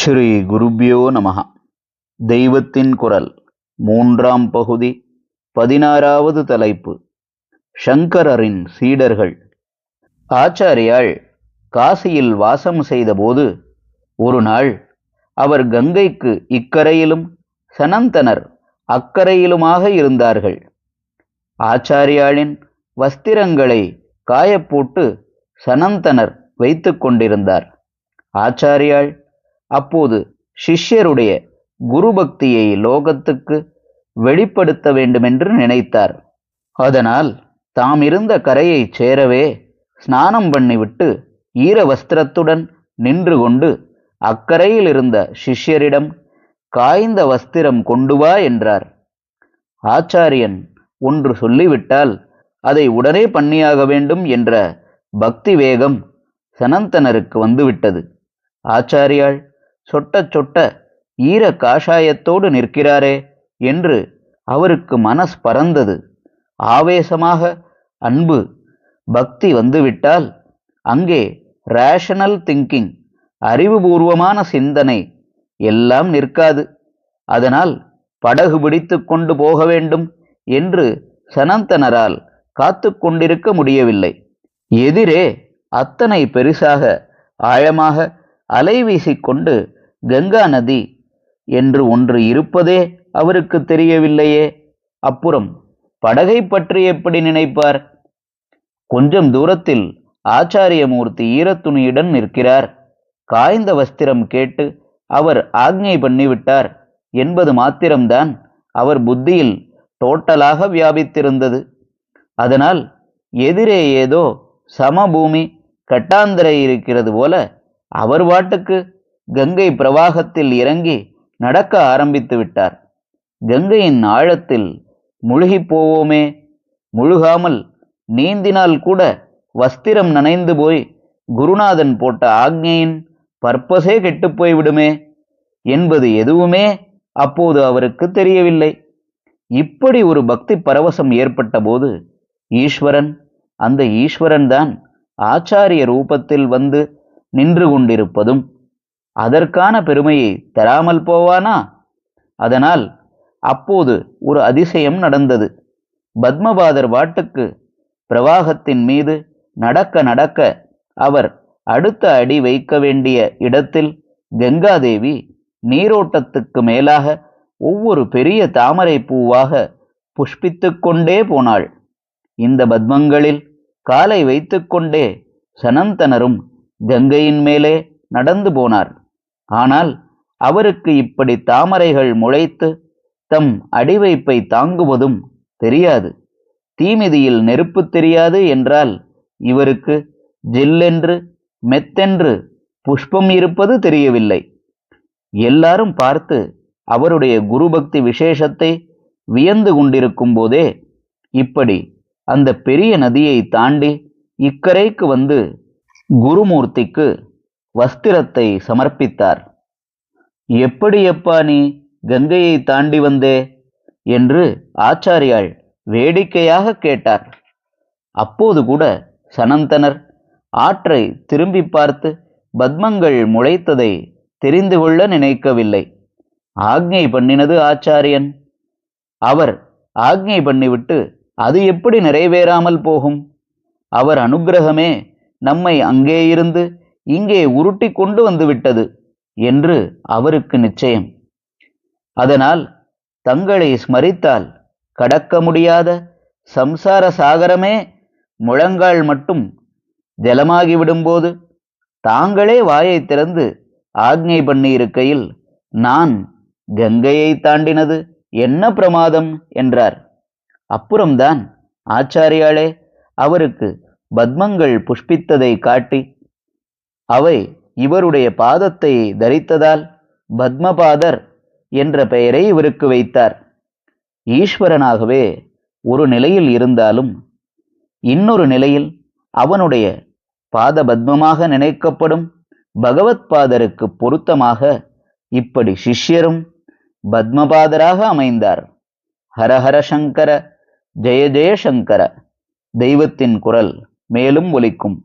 ஸ்ரீ குருப்யோ நமஹ. தெய்வத்தின் குரல் மூன்றாம் பகுதி பதினாறாவது தலைப்பு. சங்கரரின் சீடர்கள். ஆச்சாரியாள் காசியில் வாசம் செய்தபோது ஒரு நாள் அவர் கங்கைக்கு இக்கரையிலும் சனந்தனர் அக்கரையிலுமாக இருந்தார்கள். ஆச்சாரியாளின் வஸ்திரங்களை காயப்போட்டு சனந்தனர் வைத்து கொண்டிருந்தார். ஆச்சாரியாள் அப்போது சிஷ்யருடைய குருபக்தியை லோகத்துக்கு வெளிப்படுத்த வேண்டுமென்று நினைத்தார். அதனால் தாம் இருந்த கரையைச் சேரவே ஸ்நானம் பண்ணிவிட்டு ஈர வஸ்திரத்துடன் நின்று கொண்டு அக்கரையில் இருந்த சிஷ்யரிடம் காய்ந்த வஸ்திரம் கொண்டு வா என்றார். ஆச்சாரியன் ஒன்று சொல்லிவிட்டால் அதை உடனே பண்ணியாக வேண்டும் என்ற பக்தி வேகம் சனந்தனருக்கு வந்துவிட்டது. ஆச்சாரியாள் சொட்ட சொட்ட ஈர காஷாயத்தோடு நிற்கிறாரே என்று அவருக்கு மனஸ் பறந்தது. ஆவேசமாக அன்பு பக்தி வந்துவிட்டால் அங்கே ரேஷனல் திங்கிங் அறிவுபூர்வமான சிந்தனை எல்லாம் நிற்காது. அதனால் படகு பிடித்து கொண்டு போக வேண்டும் என்று சனந்தனரால் காத்து கொண்டிருக்க முடியவில்லை. எதிரே அத்தனை பெரிசாக ஆழமாக அலை வீசிக்கொண்டு கங்கா நதி என்று ஒன்று இருப்பதே அவருக்கு தெரியவில்லையே. அப்புறம் படகை பற்றி எப்படி நினைப்பார்? கொஞ்சம் தூரத்தில் ஆச்சாரியமூர்த்தி ஈரத்துணியுடன் நிற்கிறார். காய்ந்த வஸ்திரம் கேட்டு அவர் ஆக்ஞை பண்ணிவிட்டார் என்பது மாத்திரம்தான் அவர் புத்தியில் டோட்டலாக வியாபித்திருந்தது. அதனால் எதிரே ஏதோ சமபூமி கட்டாந்தரை இருக்கிறது போல அவர் வாட்டுக்கு கங்கை பிரவாகத்தில் இறங்கி நடக்க ஆரம்பித்து விட்டார். கங்கையின் ஆழத்தில் முழுகிப் போவோமே. முழுகாமல் நீந்தினால் கூட வஸ்திரம் நனைந்து போய் குருநாதன் போட்ட ஆக்ஞையின் பர்பஸே கெட்டுப்போய்விடுமே என்பது எதுவுமே அப்போது அவருக்கு தெரியவில்லை. இப்படி ஒரு பக்தி பரவசம் ஏற்பட்ட போது ஈஸ்வரன் அந்த ஈஸ்வரன் தான் ஆச்சாரிய ரூபத்தில் வந்து நின்று கொண்டிருப்பதும் அதற்கான பெருமையை தராமல் போவானா? அதனால் அப்போது ஒரு அதிசயம் நடந்தது. பத்மபாதர் வாட்டுக்கு பிரவாகத்தின் மீது நடக்க நடக்க அவர் அடுத்த அடி வைக்க வேண்டிய இடத்தில் கங்காதேவி நீரோட்டத்துக்கு மேலாக ஒவ்வொரு பெரிய தாமரை பூவாக புஷ்பித்து கொண்டே போனாள். இந்த பத்மங்களில் காலை வைத்துக்கொண்டே சனந்தனரும் கங்கையின் மேலே நடந்து போனார். ஆனால் அவருக்கு இப்படி தாமரைகள் முளைத்து தம் அடிவைப்பை தாங்குவதும் தெரியாது. தீமிதியில் நெருப்பு தெரியாது என்றால் இவருக்கு ஜில்லென்று மெத்தென்று புஷ்பம் இருப்பது தெரியவில்லை. எல்லாரும் பார்த்து அவருடைய குருபக்தி விசேஷத்தை வியந்து கொண்டிருக்கும் போதே இப்படி அந்த பெரிய நதியை தாண்டி இக்கரைக்கு வந்து குருமூர்த்திக்கு வஸ்திரத்தை சமர்ப்பித்தார். எப்படி எப்பா நீ கங்கையை தாண்டி வந்தே? என்று ஆச்சாரியாள் வேடிக்கையாக கேட்டார். அப்போது கூட சனந்தனர் ஆற்றை திரும்பி பார்த்து பத்மங்கள் முளைத்ததை தெரிந்து கொள்ள நினைக்கவில்லை. ஆக்ஞை பண்ணினது ஆச்சாரியன். அவர் ஆக்ஞை பண்ணிவிட்டு அது எப்படி நிறைவேறாமல் போகும்? அவர் அனுக்கிரகமே நம்மை அங்கே இருந்து இங்கே உருட்டி கொண்டு வந்துவிட்டது என்று அவருக்கு நிச்சயம். அதனால் தங்களை ஸ்மரித்தால் கடக்க முடியாத சம்சார சாகரமே முழங்கால் மட்டும் ஜலமாகிவிடும்போது தாங்களே வாயை திறந்து ஆக்ஞை பண்ணியிருக்கையில் நான் கங்கையை தாண்டினது என்ன பிரமாதம் என்றார். அப்புறம்தான் ஆச்சாரியாளே அவருக்கு பத்மங்கள் புஷ்பித்ததை காட்டி அவை இவருடைய பாதத்தை தரித்ததால் பத்மபாதர் என்ற பெயரை இவருக்கு வைத்தார். ஈஸ்வரனாகவே ஒரு நிலையில் இருந்தாலும் இன்னொரு நிலையில் அவனுடைய பாத பத்மமாக நினைக்கப்படும் பகவத்பாதருக்கு பொருத்தமாக இப்படி சிஷ்யரும் பத்மபாதராக அமைந்தார். ஹரஹர சங்கர ஜெய ஜெயசங்கர தெய்வத்தின் குரல் மேலும் ஒலிக்கும்.